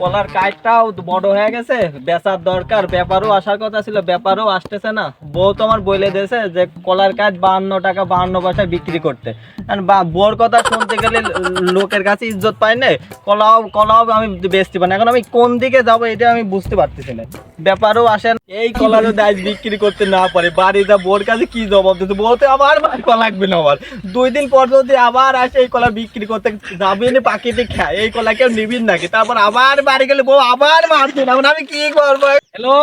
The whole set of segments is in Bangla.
কলার কাঠটাও বড় হয়ে গেছে, বেচার দরকার, ব্যাপারও আসার কথা ছিল, ব্যাপারও আসতেছে না। বউ তো আমার বলে দিয়েছে যে কলার কাঠ বাহান্ন টাকা, বাহান্ন পয়সা বিক্রি করতে। বউর কথা শুনতে গেলে লোকের কাছে ইজ্জত পাই না, কলাও কলাও আমি বেচতে পারি এখন আমি কোন দিকে যাব এটা আমি বুঝতে পারতেছি না। ব্যাপারও আসে। এই কলা যদি বিক্রি করতে না পারে বাড়িতে বোর কাছে কি জবাব দিতে? বলতে আবার কলা লাগবে না আমার দুই দিন পর যদি আবার আসে এই কলা বিক্রি করতে, যাবি না পাখিতে খায়, এই কলা কেউ নিবিন নাকি? তারপর আবার বাড়ি গেলে বউ আবার মারছে না এখন আমি কি করবো हेलो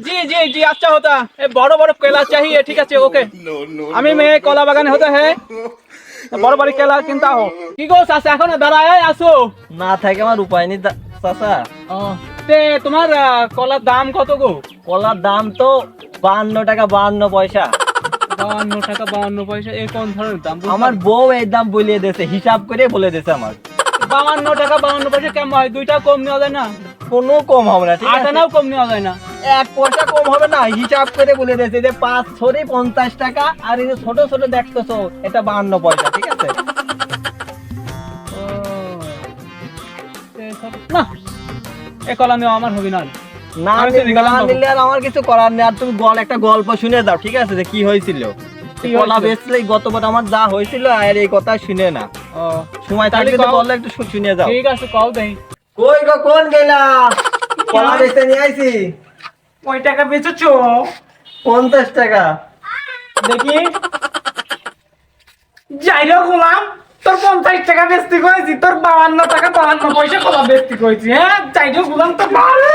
जी जी जी अच्छा होता है बड़ो बड़ो केला चाहिए ठीक है ओके আমি মেয়ে কলা বাগানে হতে হ্যাঁ বড় বড় কেলা কিনতা হো কি গো চাচা এখন দাঁড়ায় আসো না থাকে আমার উপায় নেই দা- চাচা তে তোমার আহ, কলার দাম কত গো কলার দাম তো বাহান্ন টাকা বাহান্ন পয়সা বাউন্ন টাকা বাউন্ন পয়সা এ কোন ধরনের দাম আমার বউ এই দাম বলিয়ে দিয়েছে হিসাব করে বলে দিয়েছে আমার বাউন্ন টাকা বাউন্ন পয়সা কেমন হয়? দুইটা কম নেওয়া যায় না। কোনো কম হবে না ঠিক আছে? আটানাও কম নেওয়া যায় না। এক পয়সা কম হবে না হিসাব করে বলে দিয়েছে যে পাঁচ ছড়ি পঞ্চাশ টাকা আর এই যে ছোট ছোট দেখতেছো এটা বাহান্ন পয়সা ঠিক আছে? না এ কলা নেওয়া আমার হবে না না। নিলে আর আমার কিছু করার নেই আর তুমি গল একটা গল্প শুনে দাও ঠিক আছে যে কি হয়েছিল? কলা গতবার আমার যা হয়েছিল আর এই কথা শুনে না। সময় থাকলে তো বললে একটু শুনে যাও। ঠিক আছে কল দেই। কই গো কোন গেলা? কলা বেচতে নিয়ে আইছি। কয় টাকা বেচেছো? পঞ্চাশ টাকা। দেখি। যাই হোক গোলাম তোর পঞ্চাশ টাকা বেচতে করেছি তোর বাহান্ন টাকা বাহান্ন পয়সা কলা বেচতে করেছি হ্যাঁ? যাই হোক গোলাম তোর ভালো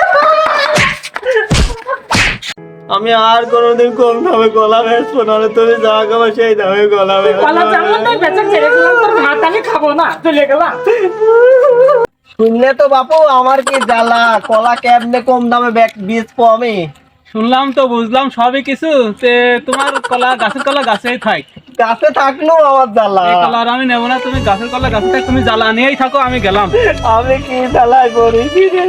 আমি আর কোনোদিন কম দামে কলা বেচবো না তুমি যা খাব সেই দামে কলা কলা যেমন তাই বেচা ছেড়ে দিলাম তোর ভাত আমি খাব না চলে গেলাম। শুনলে তো বাপু আমার কি জ্বালা? কলা কেমনে কম দামে বেচ- বেচবো আমি? শুনলাম তো বুঝলাম সবই কিছু তে তোমার কলা গাছের কলা গাছেই থাক। গাছে থাকলেও আমার জ্বালা। এই কলা আমি নেব না তুমি গাছের কলা গাছে থাক তুমি জ্বালা নিয়েই থাকো আমি গেলাম। আমি কি জ্বালায় পড়েছি রে